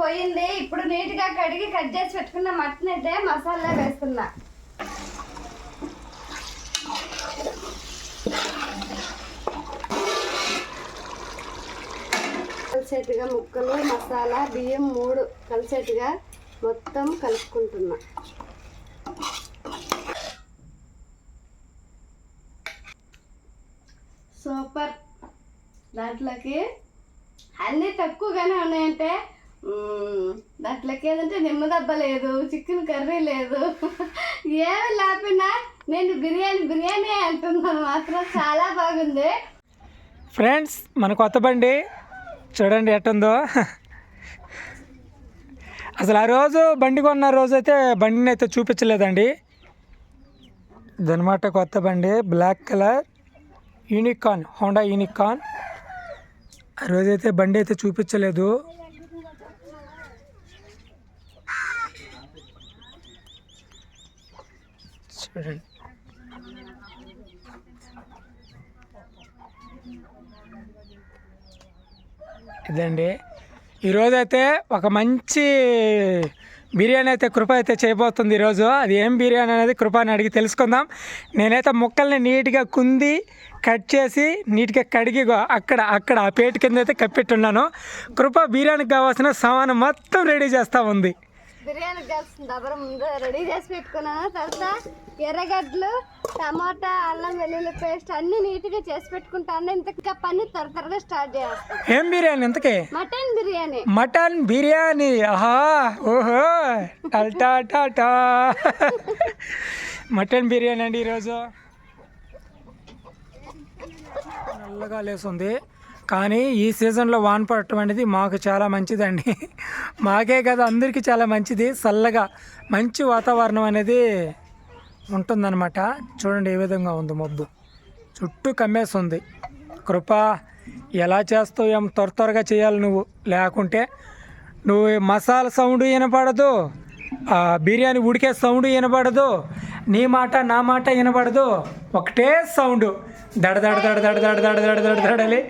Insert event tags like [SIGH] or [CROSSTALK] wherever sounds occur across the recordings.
పోయింది. ఇప్పుడు నీట్గా కడిగి కట్ చేసి పెట్టుకున్న మటన్ అయితే మసాలా వేస్తున్నా. కలిసేట్టుగా ముక్కలు మసాలా బియ్యం మూడు కలిసేట్టుగా మొత్తం కలుపుకుంటున్నా. సూపర్. దాంట్లోకి అన్నీ తక్కువగానే ఉన్నాయంటే దాంట్లోకి ఏదంటే నిమ్మదబ్బ లేదు చికెన్ కర్రీ లేదు. ఏమి లేకపోయినా నేను బిర్యానీ బిర్యానీ అంటున్నాను మాత్రం చాలా బాగుంది. ఫ్రెండ్స్ మన కొత్త బండి చూడండి ఎట్టుందో అసలు ఆ రోజు బండి కొన్న రోజు అయితే బండిని అయితే చూపించలేదండి. ఇదనమాట కొత్త బండి black colour Unicorn Honda Unicorn. ఆ రోజైతే బండి అయితే చూపించలేదు. చూడండి ఇదండి. ఈరోజైతే ఒక మంచి బిర్యానీ అయితే కృప అయితే చేయబోతుంది ఈరోజు. అది ఏం బిర్యానీ అనేది కృప అని అడిగి తెలుసుకుందాం. నేనైతే ముక్కల్ని నీట్గా కుంది కట్ చేసి నీట్గా కడిగి అక్కడ అక్కడ ఆ పేట కింద అయితే కప్పెట్టున్నాను. కృప బిర్యానీకి కావాల్సిన సామాను మొత్తం రెడీ చేస్తూ ఉంది. బిర్యానీకి కావాల్సిన దబర ముందు రెడీ చేసి పెట్టుకున్నాను. తర్వాత ఎర్రగడ్డలు టమాటా అల్లం వెల్లుల్లి పేస్ట్ అన్ని నీట్గా చేసి పెట్టుకుంటాను. ఇంత పని త్వర త్వరగా స్టార్ట్ చేస్తాను ఏం బిర్యానీ ఇంతకీ? మటన్ బిర్యానీ. మటన్ బిర్యానీ. ఆహా ఓహో. టల్టా టాటా మటన్ బిర్యానీ అండి ఈరోజు. నల్లగా లేస్తుంది కానీ ఈ సీజన్లో వాన పడటం అనేది మాకు చాలా మంచిదండి. [LAUGHS] మాకే కదా అందరికీ చాలా మంచిది. చల్లగా మంచి వాతావరణం అనేది ఉంటుందన్నమాట. చూడండి ఏ విధంగా ఉంది మబ్బు. చుట్టూ కమ్మేస్తుంది కృప ఎలా చేస్తావు ఏం త్వర త్వరగా చేయాలి నువ్వు? లేకుంటే నువ్వు మసాలా సౌండ్ వినపడదు బిర్యానీ ఉడికే సౌండ్ వినపడదు నీ మాట నా మాట వినపడదు. ఒకటే సౌండ్. దడ దడ దడ దడ దడ దడ దడ దడ దడలి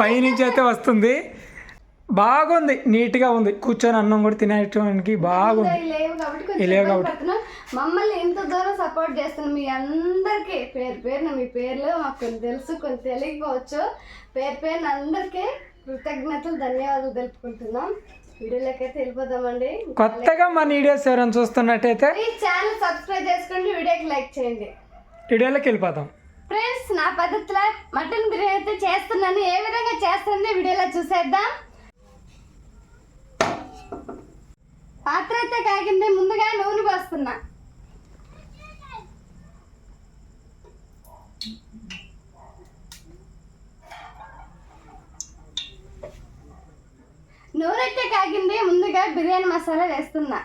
పైనుంచి అయితే వస్తుంది. బాగుంది నీట్గా ఉంది. కూర్చొని అన్నం కూడా తినేటానికి బాగుంది. లేవు కాబట్టి. మమ్మల్ని ఇంత దూరం సపోర్ట్ చేస్తున్న మీ అందరికీ పేరు పేరున మీ పేర్లు మాకు కొన్ని తెలుసు కొన్ని తెలియకపోవచ్చు. పేరు పేరున అందరికీ కృతజ్ఞతలు ధన్యవాదాలు తెలుపుకుంటున్నాం. వీడియోలోకి అయితే వెళ్ళిపోదామండి. కొత్తగా మన వీడియోస్ ఎవరైనా చూస్తున్నట్టయితే ఈ ఛానల్ సబ్స్క్రైబ్ చేసుకోండి వీడియోకి లైక్ చేయండి. వీడియోలోకి వెళ్ళిపోతాం ఫ్రెండ్స్ నా పద్ధతిలో మటన్ బిర్యానీ అయితే చేస్తున్నాను. ఏ విధంగా చేస్తుందో వీడియోలో చూసేద్దాం. పాత్ర అయితే కాగింది ముందుగా నూనె పోస్తున్నా. నూనె అయితే కాగింది ముందుగా బిర్యానీ మసాలా వేస్తున్నా.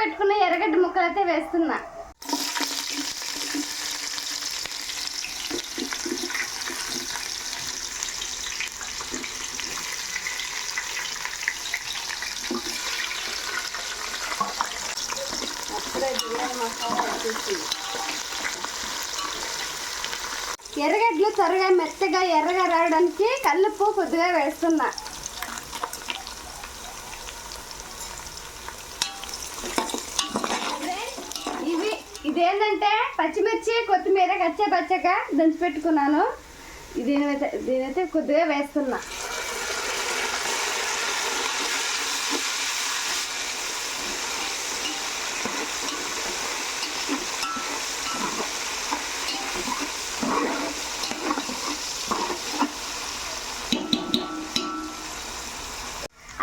పెట్టుకున్న ఎర్రగడ్డ ముక్కలు అయితే వేస్తున్నా. ఎర్రగడ్డలు త్వరగా మెత్తగా ఎర్రగా రావడానికి కల్లుప్పు కొద్దిగా వేస్తున్నా. ఏంటంటే పచ్చిమిర్చి కొత్తిమీర కచ్చా పచ్చగా దంచి పెట్టుకున్నాను. దీనైతే దీనైతే కొద్దిగా వేస్తున్నా.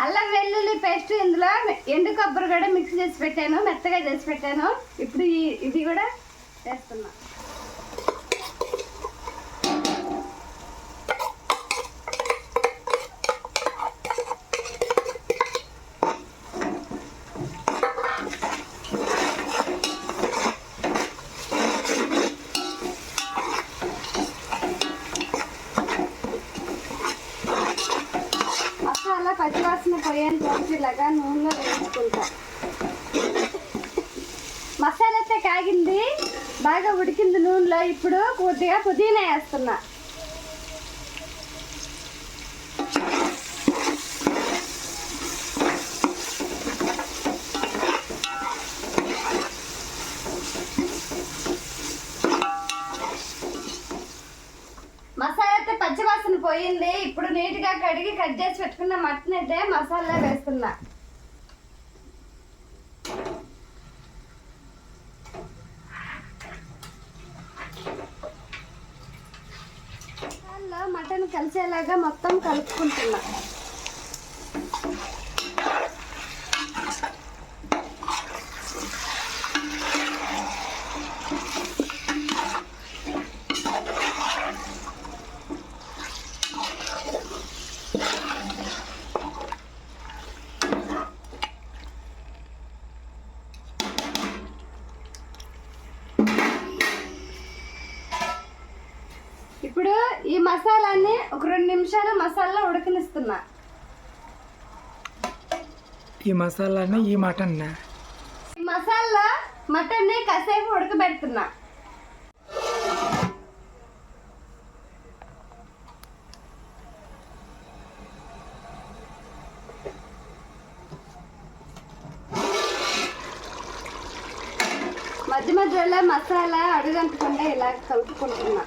అల్లం వెల్లుల్లి పేస్ట్ ఇందులో ఎండు కొబ్బరి కూడా మిక్స్ చేసి పెట్టాను మెత్తగా చేసి పెట్టాను. ఇప్పుడు ఇది కూడా వేస్తున్నా. పచ్చివాసన పోయే ఇలాగా నూనెలో వేసుకుంటా బాగా ఉడికింది నూనెలో ఇప్పుడు కొద్దిగా పుదీనా వేస్తున్నా. మసాలా అయితే పచ్చివాసన పోయింది. ఇప్పుడు నీట్గా కడిగి కట్ చేసి పెట్టుకున్న మటన్ అయితే మసాలా వేస్తున్నా. కలిసేలాగా మొత్తం కలుపుకుంటున్నా ఇప్పుడు ఈ మసాలాన్ని ఒక రెండు నిమిషాలు మసాలా ఉడకనిస్తున్నా ఈ మసాలానే ఈ మటన్ ఈ మసాలా మటన్ని కాసేపు ఉడకబెడుతున్నా. మధ్య మధ్యలో మసాలా అడుగంటకుండా ఇలా కలుపుకుంటున్నా.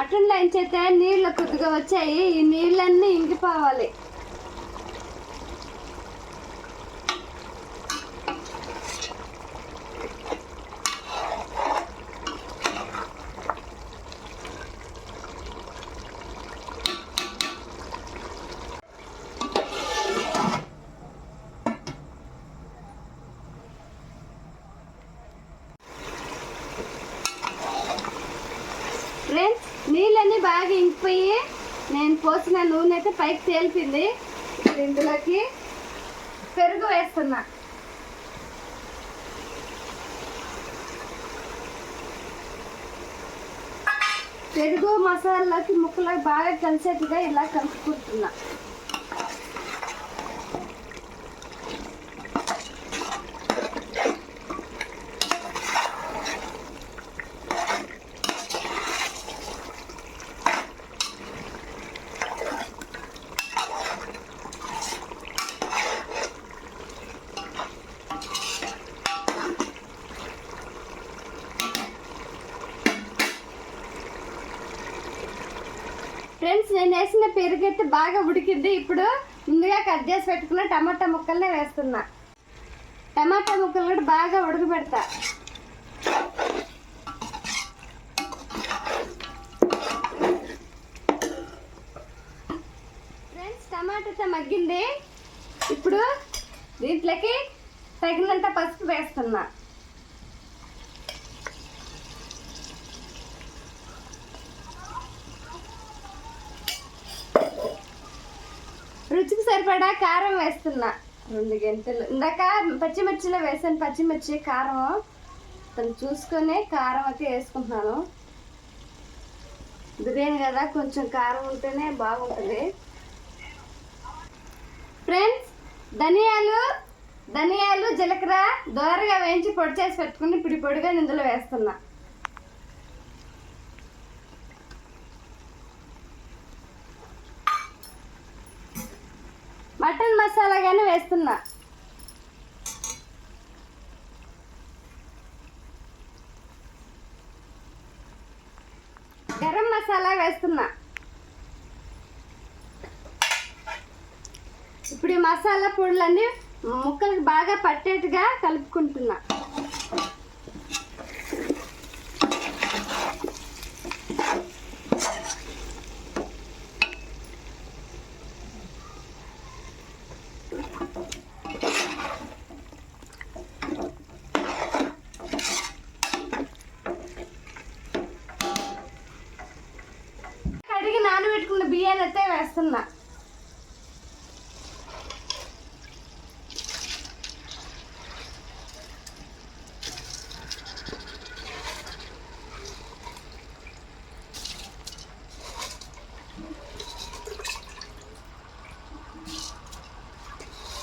మటన్ లైన్ చేస్తే నీళ్ళు కొద్దిగా వచ్చాయి. ఈ నీళ్ళన్నీ ఇంకిపోవాలి ఫ్రెండ్స్ నీళ్ళన్నీ బాగా ఇంకిపోయి నేను పోసిన నూనె అయితే పైకి తేలిపింది ఇప్పుడు ఇందులోకి పెరుగు వేస్తున్నా. పెరుగు మసాలాకి ముక్కలకు బాగా కలిసేట్టుగా ఇలా కలుపుకుంటున్నా. ఫ్రెండ్స్ నేను వేసిన పెరుగు బాగా ఉడికింది. ఇప్పుడు ముందుగా కట్ చేసి పెట్టుకున్న టమాటా ముక్కలనే వేస్తున్నా. టమాటా ముక్కలు కూడా బాగా ఉడకబెడతా ఫ్రెండ్స్ టమాటాతో మగ్గింది. ఇప్పుడు దీంట్లోకి తగినంత పసుపు వేస్తున్నా రుచికి సరిపడా కారం వేస్తున్నా. రెండు గంటలు. ఇందాక పచ్చిమిర్చిలో వేసాను. పచ్చిమిర్చి కారం. తను చూసుకొని కారం అయితే వేసుకుంటున్నాను. బిర్యానీ కదా కొంచెం కారం ఉంటేనే బాగుంటుంది. ఫ్రెండ్స్ ధనియాలు ధనియాలు జీలకర్ర దోరగా వేయించి పొడి చేసి పెట్టుకుని పిడి పొడిగా ఇందులో వేస్తున్నా మటన్ మసాలా కానీ గరం మసాలా వేస్తున్నా. ఇప్పుడు ఈ మసాలా పొడులన్నీ ముక్కలకు బాగా పట్టేట్టుగా కలుపుకుంటున్నా. পারতেছেন না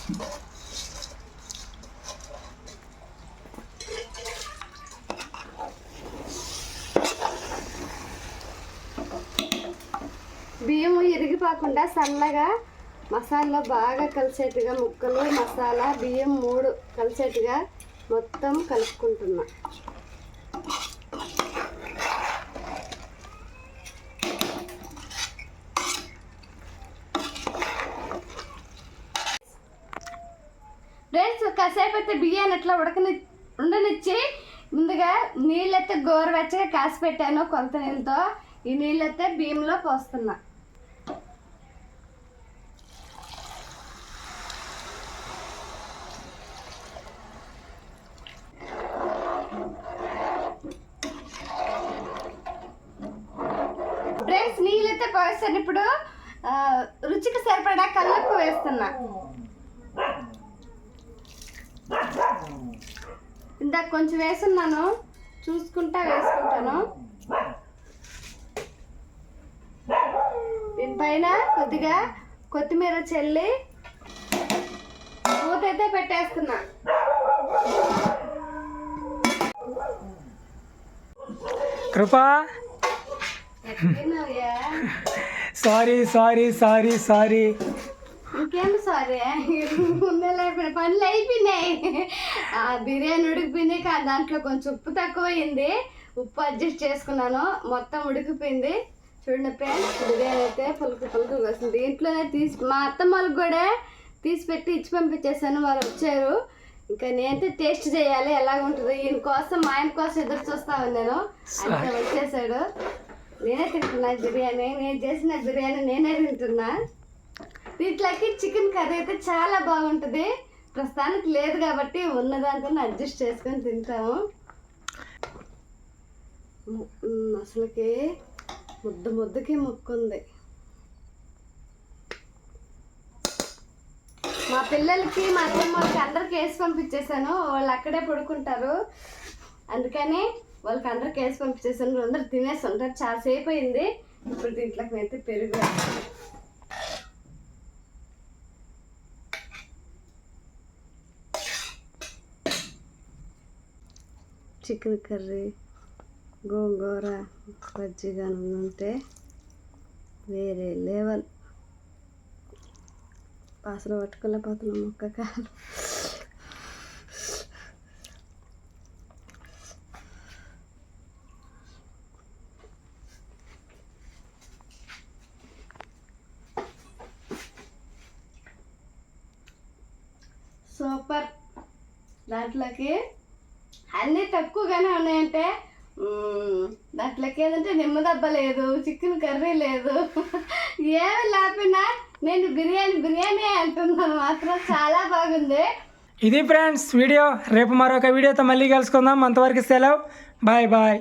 Thank you. కాకుండా సన్నగా మసాలా బాగా కలిసేట్టుగా ముక్కలు మసాలా బియ్యం మూడు కలిసేట్టుగా మొత్తం కలుపుకుంటున్నా. ఫ్రెండ్స్ కాసేపు అయితే బియ్యాన్ని అట్లా ఉడకని ఉండనిచ్చి ముందుగా నీళ్ళైతే గోరువెచ్చగా కాసి పెట్టాను కొంత నీళ్ళతో. ఈ నీళ్ళైతే బియ్యంలో పోస్తున్నా. వేసే ఇప్పుడు రుచికి సరిపడా కళ్ళకు వేస్తున్నా. ఇందాక కొంచెం వేసున్నాను చూసుకుంటా వేసుకుంటాను. దీనిపైన కొద్దిగా కొత్తిమీర చెల్లి మూత అయితే పెట్టేస్తున్నా. Krupa sorry sorry sorry sorry. ఇంకేం సారీ? ముందే పనులు అయిపోయినాయి. ఆ బిర్యానీ ఉడికిపోయింది కానీ దాంట్లో కొంచెం ఉప్పు తక్కువైంది. ఉప్పు అడ్జస్ట్ చేసుకున్నాను. మొత్తం ఉడికిపోయింది. చూడండి ఫ్రెండ్స్ బిర్యానీ అయితే పులుకు పులుకు వస్తుంది. దీంట్లోనే తీసి మా అత్తమ్మ వాళ్ళకి కూడా తీసి పెట్టి ఇచ్చి పంపించేసాను వాళ్ళు వచ్చారు. ఇంకా నేనైతే టేస్ట్ చేయాలి. ఎలాగ ఉంటుందో ఈయన కోసం మా ఆయన కోసం ఎదురు చూస్తా ఉన్నాను. ఆయన వచ్చేసాడు. నేనే తింటున్నా బిర్యానీ. నేను చేసిన బిర్యానీ నేనే తింటున్నా. వీటిలోకి చికెన్ కర్రీ అయితే చాలా బాగుంటుంది. ప్రస్తుతానికి లేదు కాబట్టి ఉన్నదాంతో అడ్జస్ట్ చేసుకొని తింటాము. అసలుకి ముద్దు ముద్దుకి మొక్కుంది మా పిల్లలకి మా అత్తమ్మ వాళ్ళకి అందరికి వేసి పంపించేశాను. వాళ్ళు అక్కడే పడుకుంటారు. అందుకని వాళ్ళకి అందరికి వేసి పంపించేసాను అందరు తినేసి ఉంటారు చాలా సేపు అయింది. ఇప్పుడు దీంట్లోకి అయితే పెరుగు చికెన్ కర్రీ గోంగూర మజ్జిగ ఉంటే వేరే లెవెల్. వాసన పట్టుకోలేకపోతున్నాం ముక్క కాలు సూపర్. దాంట్లోకి అన్నీ తక్కువగానే ఉన్నాయంటే దాంట్లోకి ఏదంటే నిమ్మదబ్బ లేదు చికెన్ కర్రీ లేదు. ఏమి లేకపోయినా నేను బిర్యానీ బిర్యానీ అంటున్నాను మాత్రం చాలా బాగుంది. ఇది ఫ్రెండ్స్ వీడియో. రేపు మరొక వీడియోతో మళ్ళీ కలుసుకుందాం. అంతవరకు సెలవు. Bye bye.